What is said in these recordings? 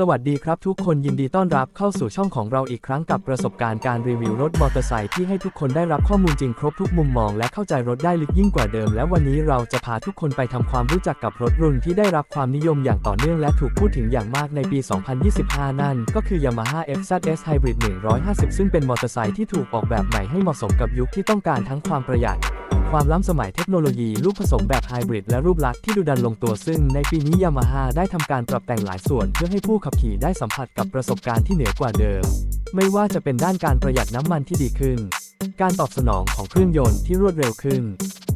สวัสดีครับทุกคนยินดีต้อนรับเข้าสู่ช่องของเราอีกครั้งกับประสบการณ์การรีวิวรถมอเตอร์ไซค์ที่ให้ทุกคนได้รับข้อมูลจริงครบทุกมุมมองและเข้าใจรถได้ลึกยิ่งกว่าเดิม และวันนี้เราจะพาทุกคนไปทำความรู้จักกับรถรุ่นที่ได้รับความนิยมอย่างต่อเนื่องและถูกพูดถึงอย่างมากในปี 2025 นั่น ก็คือ Yamaha FZS Hybrid 150 ซึ่งเป็นมอเตอร์ไซค์ที่ถูกออกแบบใหม่ให้เหมาะสมกับยุคที่ต้องการทั้งความประหยัด ความล้ำสมัยเทคโนโลยีลูกผสมแบบไฮบริดและรูปลักษณ์ที่ดูดันลงตัวซึ่งในปีนี้ยามาฮ่าได้ทำการปรับแต่งหลายส่วนเพื่อให้ผู้ขับขี่ได้สัมผัสกับประสบการณ์ที่เหนือกว่าเดิม ไม่ว่าจะเป็นด้านการประหยัดน้ำมันที่ดีขึ้น การตอบสนองของเครื่องยนต์ที่รวดเร็วขึ้น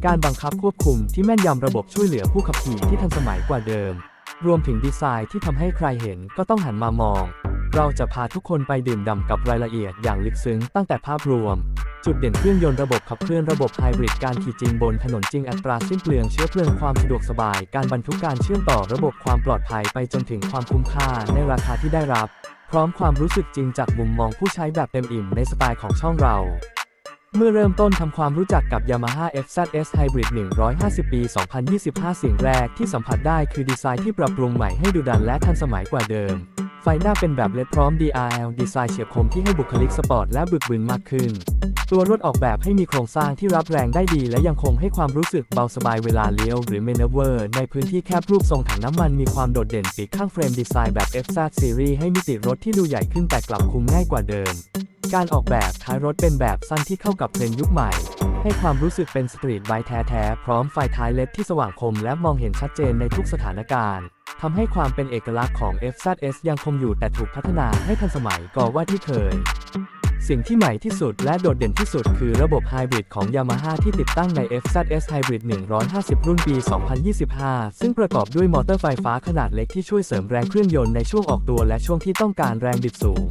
การบังคับควบคุมที่แม่นยำระบบช่วยเหลือผู้ขับขี่ที่ทันสมัยกว่าเดิม รวมถึงดีไซน์ที่ทำให้ใครเห็นก็ต้องหันมามอง เราจะพาทุกคนไปดื่มด่ำกับรายละเอียดอย่างลึกซึ้งตั้งแต่ภาพรวม จุดเด่นเครื่องยนต์ระบบขับเคลื่อนระบบไฮบริดการขี่จริงบนถนนจริงอัตราสิ้นเปลืองเชื้อเพลิงความสะดวกสบาย การบรรทุกการเชื่อมต่อระบบความปลอดภัยไปจนถึงความคุ้มค่าในราคาที่ได้รับ พร้อมความรู้สึกจริงจากมุมมองผู้ใช้แบบเต็มอิ่มในสไตล์ของช่องเราเมื่อเริ่มต้นทำความรู้จักกับ Yamaha FZS Hybrid 150 ปี 2025 สิ่งแรกที่สัมผัสได้คือดีไซน์ที่ปรับปรุงใหม่ให้ดูดันและทันสมัยกว่าเดิม ไฟหน้าเป็นแบบเลดพร้อม DRL ดีไซน์เฉียบคมที่ให้บุคลิกสปอร์ตและบึกบึนมากขึ้น ตัวรถออกแบบให้มีโครงสร้างที่รับแรงได้ดี และยังคงให้ความรู้สึกเบาสบายเวลาเลี้ยวหรือเมนเวอร์ในพื้นที่แคบรูปทรงถังน้ำมันมีความโดดเด่นปีกข้างเฟรมดีไซน์แบบ FZ Series ให้มิติรถที่ดูใหญ่ขึ้นแต่กลับคุมง่ายกว่าเดิม การออกแบบท้ายรถเป็นแบบสั้นที่เข้ากับเทรนด์ยุคใหม่ให้ความรู้สึกเป็นสตรีทไบค์แท้ๆ พร้อมไฟท้ายเล็ดที่สว่างคมและมองเห็นชัดเจนในทุกสถานการณ์ ทำให้ความเป็นเอกลักษณ์ของ FZS ยังคงอยู่แต่ถูกพัฒนาให้ทันสมัยกว่าที่เคย สิ่งที่ใหม่ที่สุดและโดดเด่นที่สุดคือระบบไฮบริดของ Yamaha ที่ติดตั้งใน FZS Hybrid 150 รุ่นปี 2025 ซึ่งประกอบด้วยมอเตอร์ไฟฟ้าขนาดเล็กที่ช่วยเสริมแรงเครื่องยนต์ในช่วงออกตัวและช่วงที่ต้องการแรงบิดสูง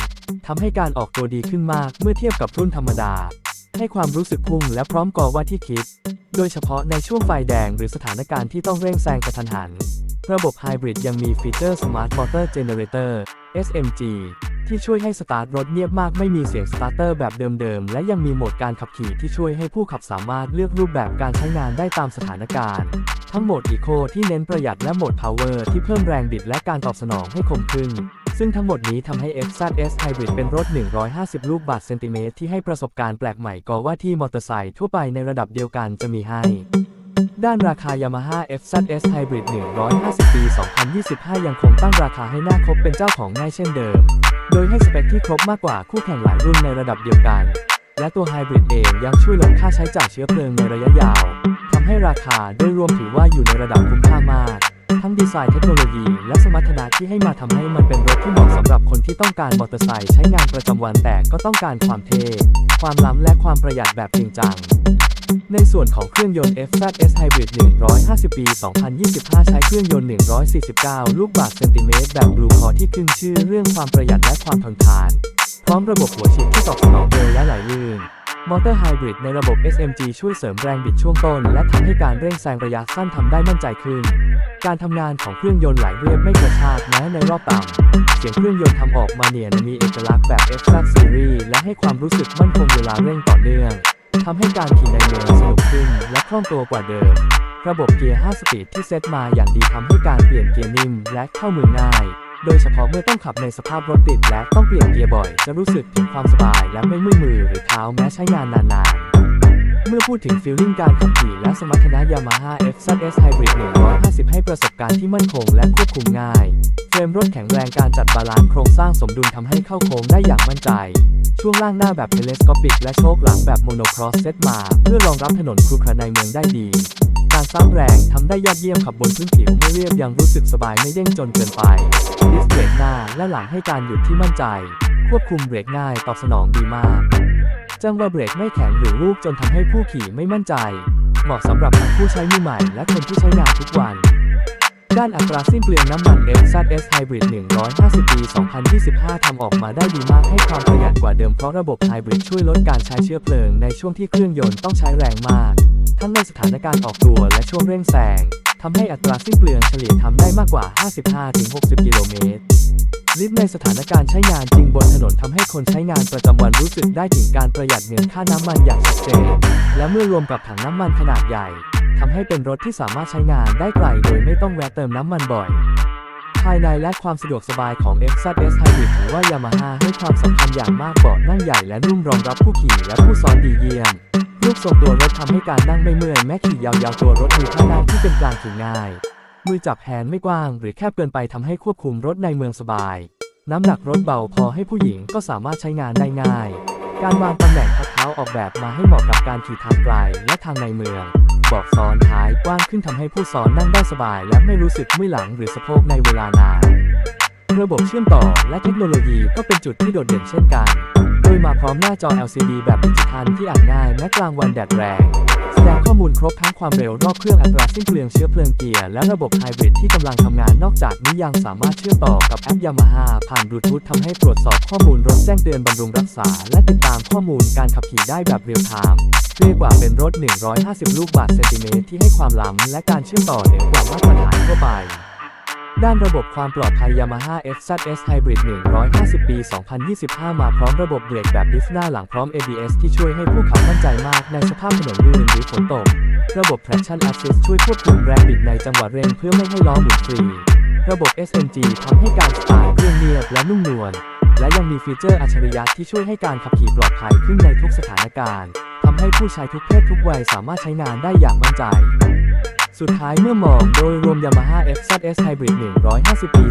ทำให้การออกตัวดีขึ้นมากเมื่อเทียบกับรุ่นธรรมดา ให้ความรู้สึกพุ่งและพร้อมก่อว่าที่คิด โดยเฉพาะในช่วงไฟแดงหรือสถานการณ์ที่ต้องเร่งแซงกระทันหัน ระบบไฮบริดยังมีฟีเจอร์ Smart Motor Generator SMG ที่ช่วยให้สตาร์ทรถเงียบมากไม่มีเสียงสตาร์เตอร์แบบเดิมๆ และยังมีโหมดการขับขี่ที่ช่วยให้ผู้ขับสามารถเลือกรูปแบบการใช้งานได้ตามสถานการณ์ ทั้งโหมด Eco ที่เน้นประหยัดและโหมด Power ที่เพิ่มแรงบิดและการตอบสนองให้คมขึ้น ซึ่งทั้งหมดนี้ทำให้ FZS Hybrid เป็นรถ 150 ลูกบาทเซนติเมตรที่ให้ประสบการณ์แปลกใหม่กว่าที่มอเตอร์ไซค์ทั่วไปในระดับเดียวกันจะมีให้ ด้านราคา Yamaha FZS Hybrid 150 ปี 2025 ยังคงตั้งราคาให้หน่าคบเป็นเจ้าของง่ายเช่นเดิม โดยให้สเปคที่ครบมากกว่าคู่แข่งหลายรุ่นในระดับเดียวกัน และตัว Hybrid เองยังช่วยลดค่าใช้จ่ายเชื้อเพลิงในระยะยาว ทำให้ราคาโดยรวมถือว่าอยู่ในระดับคุ้มค่ามาก ทั้งดีไซน์เทคโนโลยี และสมรรถนะที่ให้มาทำให้มันเป็นรถที่เหมาะสำหรับคนที่ต้องการมอเตอร์ไซค์ใช้งานประจำวันแต่ก็ต้องการความเท่ความล้ำและความประหยัดแบบจริงจังในส่วนของเครื่องยนต์ FZS Hybrid 150 ปี 2025 ใช้เครื่องยนต์ 149 ลูกบาศก์เซนติเมตร แบบ Blue Core ที่ขึ้นชื่อเรื่องความประหยัดและความทนทาน พร้อมระบบหัวฉีดที่ตอบสนองเร็วและไหลลื่น มอเตอร์ไฮบริดในระบบ SMG ช่วยเสริมแรงบิดช่วงต้น และทำให้การเร่งแซงระยะสั้นทำได้มั่นใจขึ้น การทำงานของเครื่องยนต์ไหลเรียบไม่กระชากแม้ในรอบต่ำเสียงเครื่องยนต์ทำออกมาเนียนมีเอกลักษณ์แบบ FZ Series และให้ความรู้สึกมั่นคงเวลาเร่งต่อเนื่องทำให้การขี่ในเมืองสนุกขึ้นและคล่องตัวกว่าเดิม ระบบเกียร์ 5 สปีดที่เซตมาอย่างดีทำให้การเปลี่ยนเกียร์นิ่มและเข้ามือง่าย โดยเฉพาะเมื่อต้องขับในสภาพรถติดและต้องเปลี่ยนเกียร์บ่อย จะรู้สึกถึงความสบายและไม่เมื่อยมือหรือเท้าแม้ใช้งานนานๆ เมื่อพูดถึงฟีลลิ่งการขับขี่และสมรรถนะ Yamaha FZS Hybrid 150 ให้ประสบการณ์ที่มั่นคงและควบคุมง่าย เฟรมรถแข็งแรงการจัดบาลานซ์โครงสร้างสมดุลทำให้เข้าโค้งได้อย่างมั่นใจ ช่วงล่างหน้าแบบเทเลสโคปิกและโชคหลังแบบโมโนครอสเซตมา เพื่อรองรับถนนครุขระในเมืองได้ดี การสร้างแรงทำได้ยอดเยี่ยมขับบนพื้นผิวไม่เรียบยังรู้สึกสบายไม่เด้งจนเกินไปดิสเบรกหน้าและหลังให้การหยุดที่มั่นใจ ควบคุมเบรกง่ายตอบสนองดีมากจังหวะเบรกไม่แข็งหรือลูกจนทำให้ผู้ขี่ไม่มั่นใจ เหมาะสำหรับผู้ใช้มือใหม่และคนที่ใช้งานทุกวันด้านอัตราสิ้นเปลืองน้ำมัน FZS Hybrid 150 ปี 2025 ทำออกมาได้ดีมากให้ความประหยัดกว่าเดิมเพราะระบบไฮบริดช่วยลดการใช้เชื้อเพลิงในช่วงที่เครื่องยนต์ต้องใช้แรงมาก ทั้งในสถานการณ์ออกตัวและช่วงเร่งแซงทำให้อัตราสิ้นเปลืองเฉลี่ยทำได้มากกว่า 55-60 กิโลเมตร ลิฟต์ในสถานการณ์ใช้งานจริงบนถนนทำให้คนใช้งานประจำวันรู้สึกได้ถึงการประหยัดเงินค่าน้ำมันอย่างชัดเจน และเมื่อรวมกับถังน้ำมันขนาดใหญ่ทำให้เป็นรถที่สามารถใช้งานได้ไกลโดยไม่ต้องแวะเติมน้ำมันบ่อย ภายในและความสะดวกสบายของ FZS Hybrid ถือว่า Yamaha ให้ความสำคัญอย่างมากเบาะนั่งใหญ่และนุ่มรองรับผู้ขี่และผู้ซ้อนดีเยี่ยม รูปทรงตัวรถทำให้การนั่งไม่เมื่อยแม้ขี่ยาวๆตัวรถมีท่านั่งที่เป็นกลางถึงง่าย มือจับแฮนด์ไม่กว้าง หรือแคบเกินไปทำให้ควบคุมรถในเมืองสบาย น้ำหนักรถเบาพอให้ผู้หญิงก็สามารถใช้งานได้ง่าย การวางตำแหน่งพักเท้าออกแบบมาให้เหมาะกับการขี่ทางไกลและทางในเมืองเบอกซ้อนท้ายกว้างขึ้นทำให้ผู้ซ้อนนั่งได้สบาย และไม่รู้สึกเมื่อยหลังหรือสะโพกในเวลานาน ระบบเชื่อมต่อและเทคโนโลยีก็เป็นจุดที่โดดเด่นเช่นกัน ยมาพร้อมหน้าจอ LCD แบบดิจิทัลที่อ่านง่ายแม้กลางวันแดดแรง แสดงข้อมูลครบทั้งความเร็วรอบเครื่องอัตราสิ้นเปลืองเชื้อเพลิงเกียร์และระบบไฮบริดที่กำลังทำงานนอกจากนี้ยังสามารถเชื่อมต่อกับแอป Yamaha ผ่านบลูทูธทำให้ตรวจสอบข้อมูลรถแจ้งเตือนบำรุงรักษา และติดตามข้อมูลการขับขี่ได้แบบเรียลไทม์เรียกว่าเป็นรถ 150 ลูกบาศก์เซนติเมตรที่ให้ความล้ำและการเชื่อมต่อเหนือกว่ามาตรฐานทั่วไป ด้านระบบความปลอดภัย Yamaha FZS Hybrid 150 ปี 2025 มาพร้อมระบบเบรกแบบดิฟหน้าหลังพร้อม ABS ที่ช่วยให้ผู้ขับมั่นใจมากในสภาพถนนลื่นหรือฝนตก ระบบ Traction Assist ช่วยควบคุมแรงบิดในจังหวะเร่งเพื่อไม่ให้ล้อหมุนฟรี ระบบ SMG ทำให้การสตาร์ทเครื่องเงียบและนุ่มนวล และยังมีฟีเจอร์อัจฉริยะที่ช่วยให้การขับขี่ปลอดภัยขึ้นในทุกสถานการณ์ทำให้ผู้ใช้ทุกเพศทุกวัยสามารถใช้งานได้อย่างมั่นใจ สุดท้ายเมื่อมองโดยรวม Yamaha FZS Hybrid 150 ปี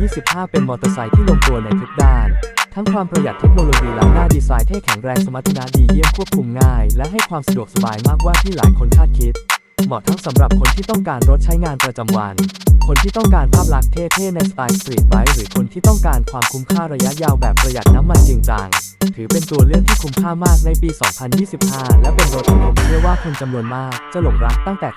2025 เป็นมอเตอร์ไซค์ที่ลงตัวในทุกด้าน ทั้งความประหยัดเทคโนโลยีล้ำหน้าดีไซน์เท่แข็งแรงสมรรถนะดีเยี่ยมควบคุมง่าย และให้ความสะดวกสบายมากกว่าที่หลายคนคาดคิด เหมาะทั้งสำหรับคนที่ต้องการรถใช้งานประจำวัน คนที่ต้องการภาพลักษณ์เท่ๆในสไตล์สตรีทไบค์หรือคนที่ต้องการความคุ้มค่าระยะยาวแบบประหยัดน้ำมันจริงจังถือเป็นตัวเลือกที่คุ้มค่ามากในปี 2025 และเป็นรถที่ผมเชื่อว่าคนจำนวนมากจะหลงรักตั้งแต่